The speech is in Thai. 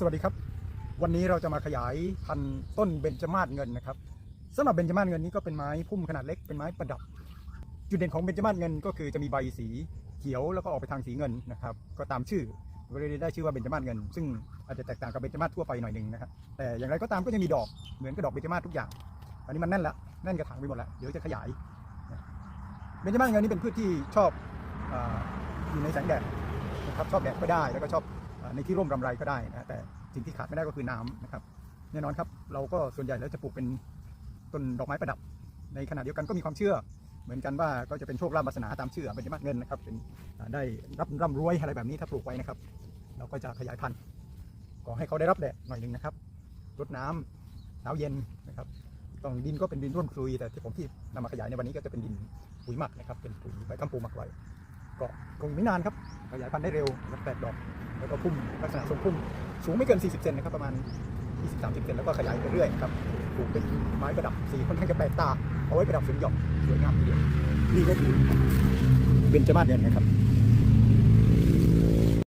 สวัสดีครับ วันนี้เราจะมาขยายพันธุ์ต้นเบญจมาศเงินนะครับสำหรับเบญจมาศเงินนี้ก็เป็นไม้พุ่มขนาดเล็กเป็นไม้ประดับ จุดเด่นของเบญจมาศเงินก็คือจะมีใบสีเขียวแล้วก็ออกไปทางสีเงินนะครับ ก็ตามชื่อก็เลยได้ชื่อว่าเบญจมาศเงิน ซึ่งอาจจะแตกต่างกับเบญจมาศทั่วไปหน่อยหนึ่งนะครับแต่อย่างไรก็ตามก็จะมีดอกเหมือนกับดอกเบญจมาศทุกอย่าง อันนี้มันแน่นละแน่นกระถางไปหมดแล้วเดี๋ยวจะขยายเบญจมาศเงินนี่เป็นพืชที่ชอบออยู่ในแสงแดดนะครับชอบแดดก็ได้แล้วก็ชอบ ในที่ร่มรำไรก็ได้นะแต่สิ่งที่ขาดไม่ได้ก็คือน้ำนะครับแน่นอนครับเราก็ส่วนใหญ่แล้วจะปลูกเป็นต้นดอกไม้ประดับ ในขณะเดียวกันก็มีความเชื่อ เหมือนกันว่าก็จะเป็นโชคลาภวาสนาตามเชื่อเป็นมาศเงินนะครับเป็นได้รับร่ำรวยอะไรแบบนี้ถ้าปลูกไว้นะครับ เราก็จะขยายพันธุ์ขอให้เขาได้รับแดดหน่อยหนึ่งนะครับรดน้ำเช้าเย็นนะครับต้องดินก็เป็นดินร่วนคลุย แต่ที่ผมที่นำมาขยายในวันนี้ก็จะเป็นดินปุ๋ยหมักนะครับเป็นปุ๋ยใบกัมปูหมักไว้ก็คงไม่นานครับขยายพันธุ์ได้เร็วนะครับแตกดอก แล้วก็พุ่มลักษณะทรงพุ่มสูงไม่เกิน 40 เซนนะครับประมาณ 20-30 เซนแล้วก็ขยายไปเรื่อยครับปลูกเป็นไม้ประดับสีค่อนข้างจะแปลกตา เอาไว้ประดับสวนหย่อมสวยงามทีเดียวนี่ก็คือเบญจมาศเดียนะครับ